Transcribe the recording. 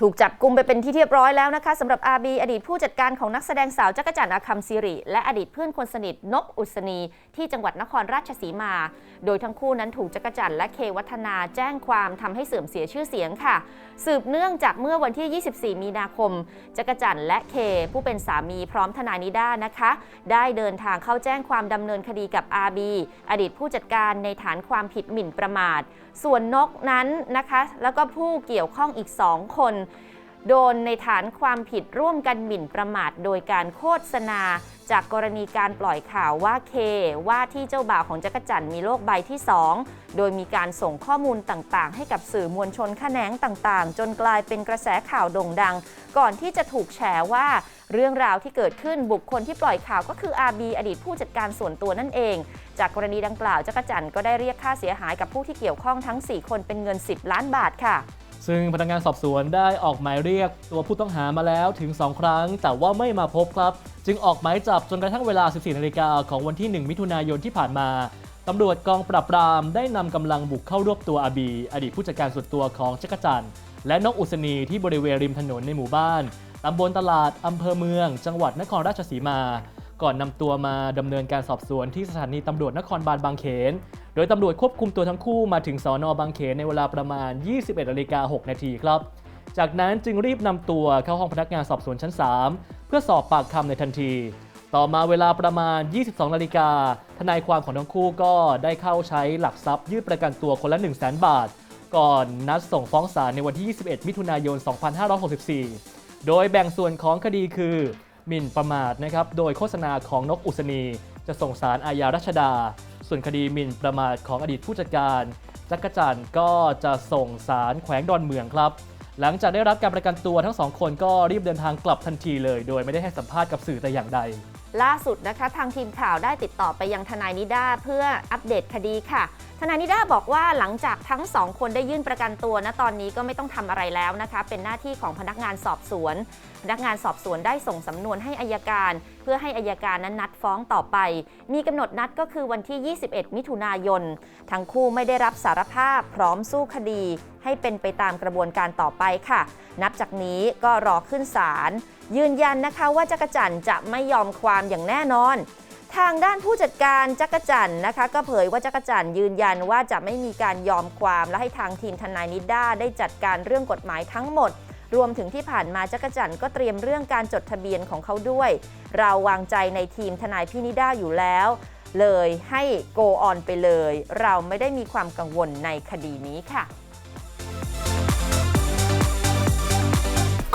ถูกจับกุมไปเป็นที่เรียบร้อยแล้วนะคะสำหรับอาบีอดีตผู้จัดการของนักแสดงสาวจักรจันทร์อาคัมซิริและอดีตเพื่อนคนสนิทนกอุศนี ที่จังหวัดนครราชสีมา โดยทั้งคู่นั้นถูกจักรจันทร์และเควัฒนาแจ้งความทำให้เสื่อมเสียชื่อเสียงค่ะ สืบเนื่องจากเมื่อวันที่ 24 มีนาคม จักรจันทร์และเคผู้เป็นสามีพร้อมทนายนิด้านะคะ ได้เดินทางเข้าแจ้งความดำเนินคดีกับอาบีอดีตผู้จัดการในฐานความผิดหมิ่นประมาท ส่วนนกนั้นนะคะ แล้วก็ผู้เกี่ยวข้องอีก 2 คน โดนในฐานความผิดร่วมกันหมิ่นประมาทโดยการโฆษณา จากกรณีการปล่อยข่าวว่าเค ว่าที่เจ้าบ่าวของจักรจันทร์มีโรคใบที่ 2 โดยมีการส่งข้อมูลต่างๆ ให้กับสื่อมวลชนแขนงต่างๆ จนกลายเป็นกระแสข่าวโด่งดัง ก่อนที่จะถูกแฉว่าเรื่องราวที่เกิดขึ้นบุคคลที่ปล่อยข่าวก็คืออาบีอดีตผู้จัดการส่วนตัวนั่นเอง จากกรณีดังกล่าวจักรจันทร์ก็ได้เรียกค่าเสียหายกับผู้ที่เกี่ยวข้องทั้ง 4 คนเป็นเงิน 10 ล้านบาทค่ะ ซึ่งพนักงานสอบสวนได้ออกหมายเรียกตัวผู้ต้องหามาแล้วถึง 2 ครั้ง แต่ว่าไม่มาพบครับ จึงออกหมายจับจนกระทั่งเวลา 14 นาฬิกาของวันที่ 1 มิถุนายนที่ผ่านมาตำรวจกองปราบปรามได้นำกำลังบุกเข้ารวบตัวอาบี อดีตผู้จัดการส่วนตัวของจักรจันทร์และนกอุศนีที่บริเวณริมถนนในหมู่บ้านตำบลตลาดอำเภอเมือง จังหวัดนครราชสีมา ก่อนนำตัวมาดำเนินการสอบสวนที่สถานีตำรวจนครบาลบางเขน โดยตำรวจควบคุมตัวทั้งคู่มาถึงสอนอบางเขนในเวลาประมาณ 21นาฬิกา6นาทีครับ จากนั้นจึงรีบนำตัวเข้าห้องพนักงานสอบสวนชั้น 3 เพื่อสอบปากคำในทันที ต่อมาเวลาประมาณ 22นาฬิกาทนายความของทั้งคู่ก็ได้เข้าใช้หลักทรัพย์ยื่นประกันตัวคนละ1 0 0 0 0 0 บาท ก่อนนัดส่งฟ้องศาลในวันที่ 21 มิถุนายน 2564 โดยแบ่งส่วนของคดีคือหมิ่นประมาทนะครับ โดยโฆษณาของนกอุศนี จะส่งสารอาญารัชดา ส่วนคดีหมิ่นประมาทของอดีตผู้จัดการจักรจันทร์ก็จะส่งสารแขวงดอนเมืองครับ หลังจากได้รับการประกันตัวทั้งสองคนก็รีบเดินทางกลับทันทีเลย โดยไม่ได้ให้สัมภาษณ์กับสื่อแต่อย่างใด ล่าสุดนะคะ ทางทีมข่าวได้ติดต่อไปยังทนายนิด้าเพื่ออัปเดตคดีค่ะ ทนายนิด้าบอกว่าหลังจากทั้งสองคนได้ยื่นประกันตัวนะตอนนี้ก็ไม่ต้องทำอะไรแล้วนะคะ เป็นหน้าที่ของพนักงานสอบสวน พนักงานสอบสวนได้ส่งสำนวนให้อายการ เพื่อให้อายการนั้นนัดฟ้องต่อไป มีกำหนดนัดก็คือวันที่ 21 มิถุนายน ทั้งคู่ไม่ได้รับสารภาพพร้อมสู้คดี ให้เป็นไปตามกระบวนการต่อไปค่ะ นับจากนี้ก็รอขึ้นศาลยืนยันนะคะว่าจักรจันจะไม่ยอมความอย่างแน่นอน ทางด้านผู้จัดการจักรจันนะคะ ก็เผยว่าจักรจันยืนยันว่าจะไม่มีการยอมความและให้ทางทีมทนายนิด้าได้จัดการเรื่องกฎหมายทั้งหมด รวมถึงที่ผ่านมาจักรจันก็เตรียมเรื่องการจดทะเบียนของเขาด้วย เราวางใจในทีมทนายพี่นิด้าอยู่แล้ว เลยให้โกออนไปเลย เราไม่ได้มีความกังวลในคดีนี้ค่ะ